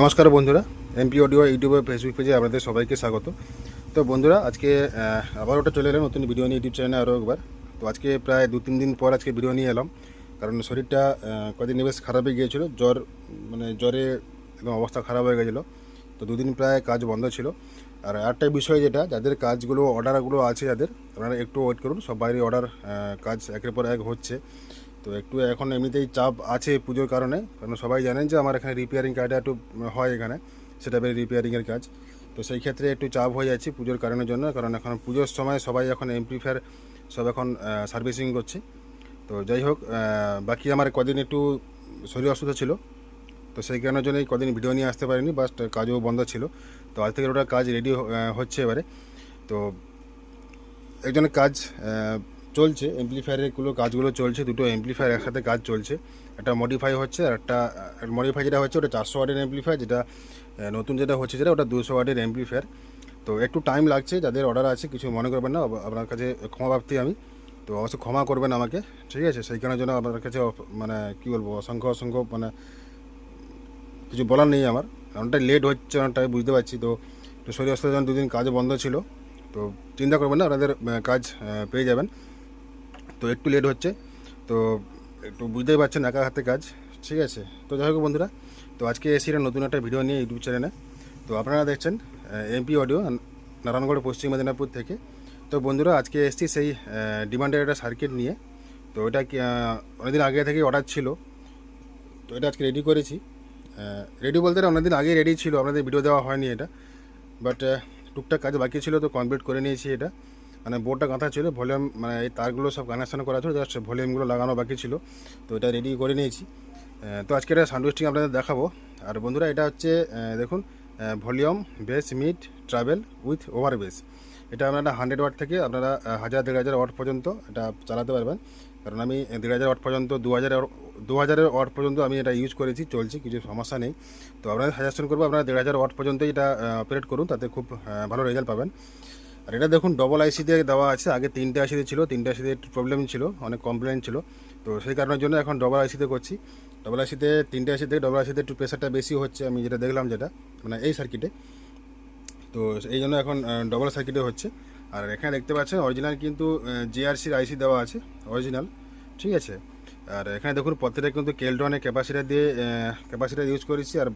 নমস্কার বন্ধুরা MP audio ইউটিউবে ফেসবুক পেজে আপনাদের সবাইকে স্বাগত। তো বন্ধুরা, আজকে আবার ওটা চলে এলাম নতুন ভিডিও নিয়ে ইউটিউব চ্যানেলে আরও একবার। তো আজকে প্রায় দু তিন দিন পর আজকে ভিডিও নিয়ে এলাম। কারণ শরীরটা কদিন বেশ খারাপ হয়ে গিয়েছিল, জ্বর মানে জ্বরে একদম অবস্থা খারাপ হয়ে গেছিল তো দুদিন প্রায় কাজ বন্ধ ছিল। আর একটা বিষয় যেটা, যাদের কাজগুলো অর্ডারগুলো আছে যাদের, আপনারা একটু ওয়েট করুন। সব বাইরে অর্ডার কাজ একের পর এক হচ্ছে। তো একটু এখন এমনিতেই চাপ আছে পুজোর কারণে। কারণ সবাই জানেন যে আমার এখানে রিপেয়ারিং কাজটা একটু হয় এখানে। সেটা রিপেয়ারিংয়ের কাজ। তো সেই ক্ষেত্রে একটু চাপ হয়ে যাচ্ছে পুজোর কারণের জন্য। কারণ এখন পুজোর সময় সবাই এখন এমপ্লিফায়ার সব এখন সার্ভিসিং করছে। তো যাই হোক বাকি আমার কদিন একটু শরীর অসুস্থ ছিল। তো সেই কারণের জন্য এই কদিন ভিডিও নিয়ে আসতে পারিনি। বাট কাজও বন্ধ ছিল। তো আজ থেকে ওটা কাজ রেডি হচ্ছে এবারে। তো একজনের কাজ চলছে এমপ্লিফায়ারেরগুলো কাজগুলো চলছে, দুটো এমপ্লিফায়ার একসাথে কাজ চলছে। একটা মডিফাই হচ্ছে আর একটা মডিফাই যেটা হচ্ছে ওটা চারশো ওয়াটের এমপ্লিফায়ার যেটা নতুন যেটা হচ্ছে যেটা ওটা দুশো ওয়াটের এমপ্লিফায়ার তো একটু টাইম লাগছে, যাদের অর্ডার আছে কিছু মনে করবেন না আপনার কাছে ক্ষমা প্রাপ্তি আমি। তো অবশ্যই ক্ষমা করবেন আমাকে, ঠিক আছে? সেই কারণের জন্য আপনার কাছে মানে কী বলব, অসংখ্য অসংখ্য মানে কিছু বলার নেই আমার। অনেকটা লেট হচ্ছে, অনেকটাই বুঝতে পারছি। তো শরীর জন্য দুদিন কাজ বন্ধ ছিল। তো চিন্তা করবেন না, আপনাদের কাজ পেয়ে যাবেন। তো একটু লেট হচ্ছে। তো একটু বুঝতেই পারছেন একা হাতে কাজ। ঠিক আছে? তো যাই হোক বন্ধুরা, তো আজকে এসি নতুন একটা ভিডিও নিয়ে ইউটিউব চ্যানেলে তো আপনারা দেখছেন এমপি অডিও নারায়ণগড়, পশ্চিম মেদিনীপুর থেকে। তো বন্ধুরা, আজকে এসছি সেই ডিমান্ডের একটা সার্কিট নিয়ে। তো এটা অনেকদিন আগে থেকে অর্ডার ছিল। তো এটা আজকে রেডি করেছি। রেডি বলতে অনেকদিন আগেই রেডি ছিল, আপনাদের ভিডিও দেওয়া হয়নি এটা। বাট টুকটাক কাজ বাকি ছিল, তো কমপ্লিট করে নিয়েছি এটা। মানে বোর্ডটা গাঁথা ছিল ভলিউম মানে এই তারগুলো সব কানেকশান করা ছিল জাস্ট ভলিউমগুলো লাগানো বাকি ছিল। তো এটা রেডি করে নিয়েছি। তো আজকে এটা সাউন্ড আপনাদের দেখাবো। আর বন্ধুরা, এটা হচ্ছে দেখুন volume bass mid treble with over bass এটা আপনারা হান্ড্রেড ওয়াট থেকে আপনারা হাজার, দেড় হাজার ওয়াট পর্যন্ত এটা চালাতে পারবেন। কারণ আমি দেড় হাজার ওয়াট পর্যন্ত, দু হাজার, দু হাজারের ওয়াট পর্যন্ত আমি এটা ইউজ করেছি, চলছে, কিছু সমস্যা নেই। তো আপনাদের সাজেশন করব, আপনারা দেড় হাজার ওয়াট পর্যন্ত এটা অপারেট করুন, তাতে খুব ভালো রেজাল্ট পাবেন। আর এটা দেখুন ডবল আইসি দিয়ে দেওয়া আছে। আগে তিনটে আইসিতে ছিল, তিনটে আইসিতে একটু প্রবলেম ছিল, অনেক কমপ্লেন ছিল। তো সেই কারণের জন্য এখন ডবল আইসিতে করছি। ডবল আইসিতে তিনটে আইসি থেকে ডবল আইসিতে একটু প্রেশারটা বেশি হচ্ছে, আমি যেটা দেখলাম যেটা মানে এই সার্কিটে তো এই জন্য এখন ডবল সার্কিটে হচ্ছে। আর এখানে দেখতে পাচ্ছেন অরিজিনাল কিন্তু জিআরসির আইসি দেওয়া আছে অরিজিনাল ঠিক আছে? আর এখানে দেখুন, প্রত্যেকটা কিন্তু কেলটনের ক্যাপাসিটার দিয়ে ক্যাপাসিটার ইউজ করেছি। আর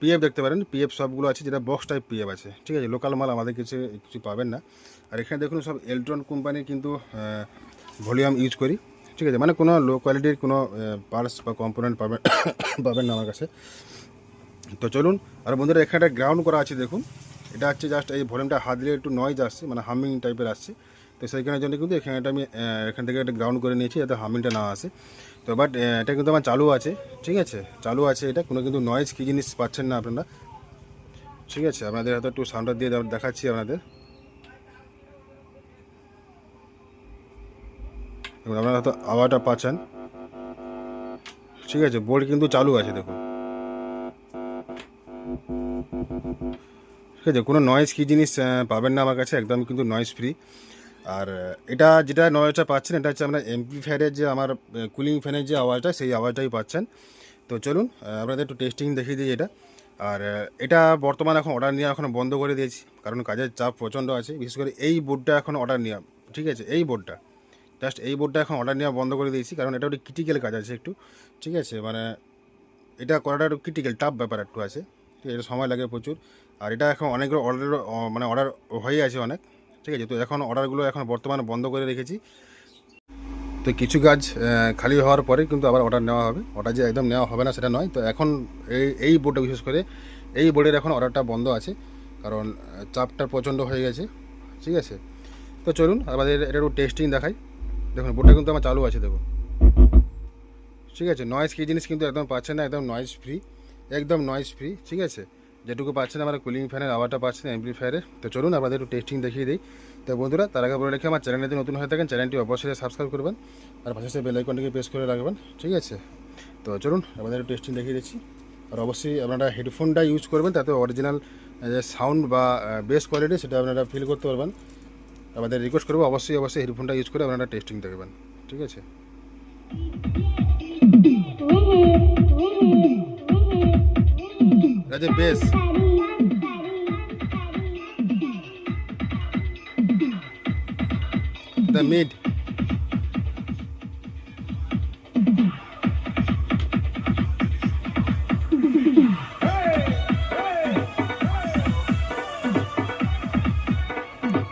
পিএফ দেখতে পারেন পিএফ সবগুলো আছে যেটা বক্স টাইপ পিএফ আছে, ঠিক আছে? লোকাল মাল আমাদের কিছু কিছু পাবেন না। আর এখানে দেখুন সব এলট্রন কোম্পানির কিন্তু ভলিউম ইউজ করি, ঠিক আছে? মানে কোনো লো কোয়ালিটির কোনো পার্টস বা কম্পোনেন্ট পাবেন পাবেন না আমার কাছে। তো চলুন, আর বন্ধুরা, এখানে একটা গ্রাউন্ড করা আছে, দেখুন। এটা হচ্ছে জাস্ট এই ভলিউমটা হাত দিলে একটু নয়েজ আসছে মানে হামিং টাইপের আসছে। তো সেইখানের জন্য কিন্তু এখানে একটা আমি এখান থেকে একটা গ্রাউন্ড করে নিয়েছি, যাতে হামিংটা না আসে। তো বাট এটা কিন্তু আমার চালু আছে, ঠিক আছে? চালু আছে এটা, কোনো কিন্তু নয়েজ কী জিনিস পাচ্ছেন না আপনারা। ঠিক আছে, আপনাদের হয়তো একটু সাউন্ডার দিয়ে দেখ- দেখাচ্ছি আপনাদের। আপনারা হয়তো আওয়াজটা পাচ্ছেন। ঠিক আছে বোর্ড কিন্তু চালু আছে, দেখুন। ঠিক আছে, কোনো নয়েজ কী জিনিস পাবেন না আমার কাছে, একদম কিন্তু নয়েজ ফ্রি আর এটা যেটা নয়েজটা পাচ্ছেন, এটা হচ্ছে আপনার এমপ্লিফায়ারের যে আমার কুলিং ফ্যানের যে আওয়াজটা, সেই আওয়াজটাই পাচ্ছেন। তো চলুন আপনাদের একটু টেস্টিং দেখিয়ে দিই এটা। আর এটা বর্তমানে এখন অর্ডার নেওয়া এখন বন্ধ করে দিয়েছি, কারণ কাজের চাপ প্রচণ্ড আছে। বিশেষ করে এই বোর্ডটা এখন অর্ডার নেওয়া, ঠিক আছে? এই বোর্ডটা জাস্ট এই বোর্ডটা এখন অর্ডার নেওয়া বন্ধ করে দিয়েছি, কারণ এটা একটু ক্রিটিক্যাল কাজ আছে একটু, ঠিক আছে? মানে এটা করাটা একটু ক্রিটিক্যাল টাফ ব্যাপার একটু আছে। আছে সময় লাগে প্রচুর। আর এটা এখন অনেকগুলো অর্ডার মানে অর্ডার হয়ে আছে অনেক। ঠিক আছে? তো এখন অর্ডারগুলো এখন বর্তমানে বন্ধ করে রেখেছি। তো কিছু আহ, খালি হওয়ার পরে কিন্তু আবার অর্ডার নেওয়া হবে। অর্ডার যে একদম নেওয়া হবে না সেটা নয়। তো এখন এই এই বোর্ডটা বিশেষ করে এই বোর্ডের এখন অর্ডারটা বন্ধ আছে। কারণ চাপটা প্রচণ্ড হয়ে গেছে। ঠিক আছে? তো চলুন আমাদের এটা একটু টেস্টিং দেখাই। দেখুন বোর্ডটা কিন্তু আমার চালু আছে দেখুন। ঠিক আছে? নয়েজ কী জিনিস কিন্তু একদম পাচ্ছেন না একদম নয়েজ ফ্রি একদম নয়েজ ফ্রি ঠিক আছে? যেটুকু পাচ্ছেন, আমরা কুলিং ফ্যানের আওয়াজটা পাচ্ছেন এমপ্লিফায়ারে তো চলুন, আপনাদের একটু টেস্টিং দেখিয়ে দিই। তো বন্ধুরা, তার আগে বলে রেখে, আমার চ্যানেলে যদি নতুন হয়ে থাকেন চ্যানেলটি অবশ্যই সাবস্ক্রাইব করবেন আর পাশে বেল আইকনটিকে প্রেস করে রাখবেন, ঠিক আছে? তো চলুন, আপনাদের একটু টেস্টিং দেখিয়ে দিচ্ছি। আর অবশ্যই আপনারা হেডফোনটা ইউজ করবেন, তাতে অরিজিনাল যে সাউন্ড বা বেস কোয়ালিটি সেটা আপনারা ফিল করতে পারবেন। আমাদের রিকোয়েস্ট করব, অবশ্যই অবশ্যই হেডফোনটা ইউজ করে আপনারা টেস্টিং দেখবেন, ঠিক আছে? যে বেস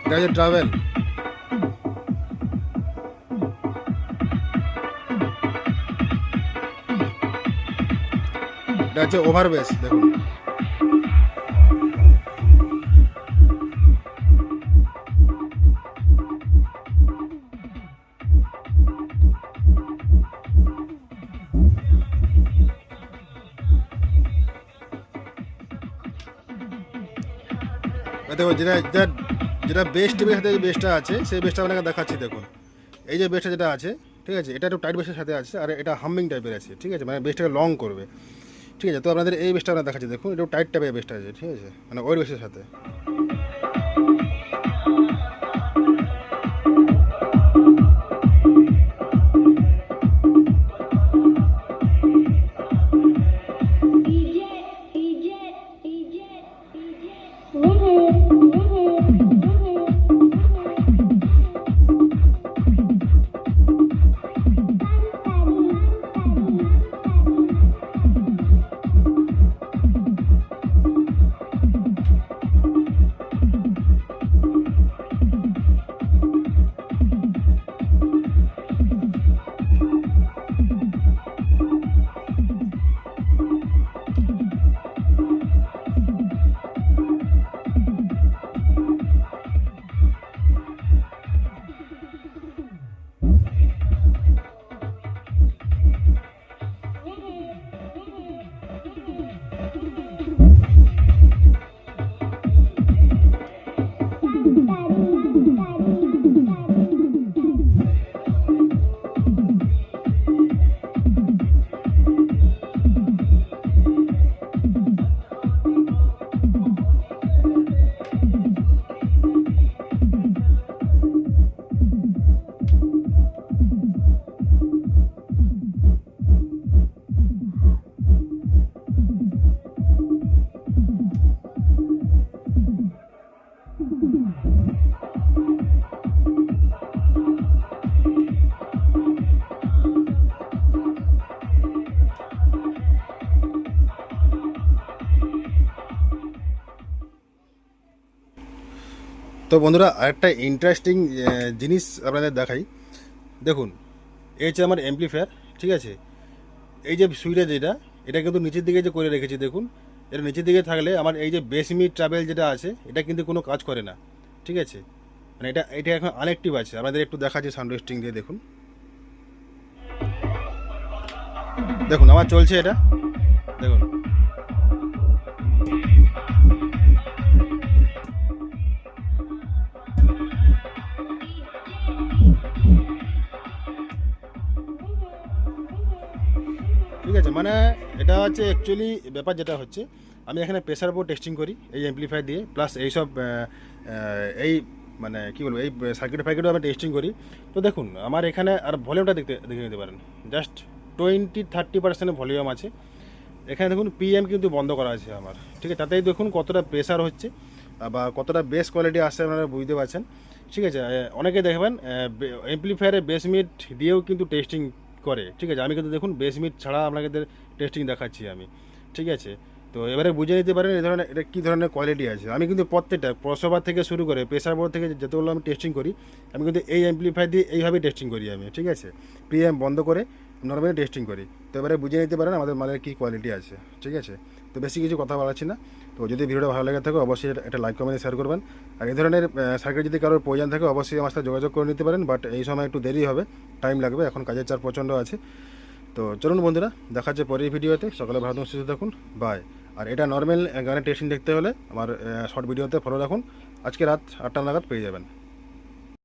এটা হচ্ছে ট্রাভেল এটা হচ্ছে ওভার বেস দেখুন। দেখো, যেটা যেটা যেটা বেস্ট টিভির সাথে যে বেসটা আছে, সেই বেস্টটা আপনাকে দেখাচ্ছি, দেখুন। এই যে বেস্টটা যেটা আছে, ঠিক আছে, এটা একটু টাইট বেস্টের সাথে আছে, আর এটা হামিং টাইপের আছে, ঠিক আছে মানে বেস্টটাকে লং করবে। ঠিক আছে, তো আপনাদের এই বেস্টটা আপনার দেখাচ্ছি, দেখুন, একটু টাইট টাইপের বেসটা আছে, ঠিক আছে মানে ওই বেসের সাথে। তো বন্ধুরা, আরেকটা ইন্টারেস্টিং জিনিস আপনাদের দেখাই। দেখুন, এই হচ্ছে আমার অ্যাম্পলিফায়ার ঠিক আছে? এই যে সুইটা যেটা, এটা কিন্তু নিচের দিকে যে করে রেখেছি, দেখুন, এটা নিচের দিকে থাকলে আমার এই যে বেসমি ট্রাভেল যেটা আছে, এটা কিন্তু কোনো কাজ করে না, ঠিক আছে? মানে এটা এটা এখন আনএক্টিভ আছে। আপনাদের একটু দেখাচ্ছি সাউন্ড রেস্টিং দিয়ে, দেখুন। দেখুন, আমার চলছে এটা। দেখুন ঠিক আছে? মানে এটা হচ্ছে অ্যাকচুয়ালি ব্যাপার যেটা হচ্ছে, আমি এখানে প্রেশার উপর টেস্টিং করি, এই অ্যাম্পলিফায়ার দিয়ে প্লাস এইসব এই মানে কী বলব, এই সার্কিট ফার্কিটও আমি টেস্টিং করি। তো দেখুন, আমার এখানে আর ভলিউমটা দেখতে, দেখে নিতে পারেন। Just twenty thirty percent volume আছে। এখানে দেখুন পিএম কিন্তু বন্ধ করা আছে আমার। ঠিক আছে? তাতেই দেখুন কতটা প্রেশার হচ্ছে বা কতটা বেস কোয়ালিটি আসছে আপনারা বুঝতে পারছেন। ঠিক আছে? অনেকে দেখবেন এমপ্লিফায়ারে বেস মিট দিয়েও কিন্তু টেস্টিং করে। ঠিক আছে, আমি কিন্তু দেখুন বেস মিট ছাড়া আপনাদের টেস্টিং দেখাচ্ছি আমি। ঠিক আছে, তো এবারে বুঝে নিতে পারেন এই ধরনের, এটা কী ধরনের কোয়ালিটি আছে। আমি কিন্তু প্রত্যেকটা প্রসবার থেকে শুরু করে প্রেসার বোর্ড থেকে যতগুলো আমি টেস্টিং করি, আমি কিন্তু এই অ্যাম্পলিফায়ার দিয়ে এইভাবেই টেস্টিং করি আমি। ঠিক আছে পিএম বন্ধ করে নর্মালি টেস্টিং করি। তো এবারে বুঝে নিতে পারেন আমাদের মালের কী কোয়ালিটি আছে। ঠিক আছে, তো বেশি কিছু কথা বলাচ্ছি না। তো যদি ভিডিওটা ভালো লেগে থাকে অবশ্যই একটা লাইক কমেন্ট শেয়ার করবেন। আর এই ধরনের সার্কিট যদি কারোর প্রয়োজন থাকে অবশ্যই আমার সাথে যোগাযোগ করে নিতে পারেন। বাট এই সময় একটু দেরি হবে টাইম লাগবে এখন কাজের চার প্রচণ্ড আছে। তো চলুন বন্ধুরা দেখা যাচ্ছে পরের ভিডিওতে। সকালে থাকুন, সুস্থ থাকুন। বাই আর এটা নর্মাল গানের টেস্টিং দেখতে হলে আমার শর্ট ভিডিওতে ফলো রাখুন। আজকে রাত আটটা নাগাদ পেয়ে যাবেন।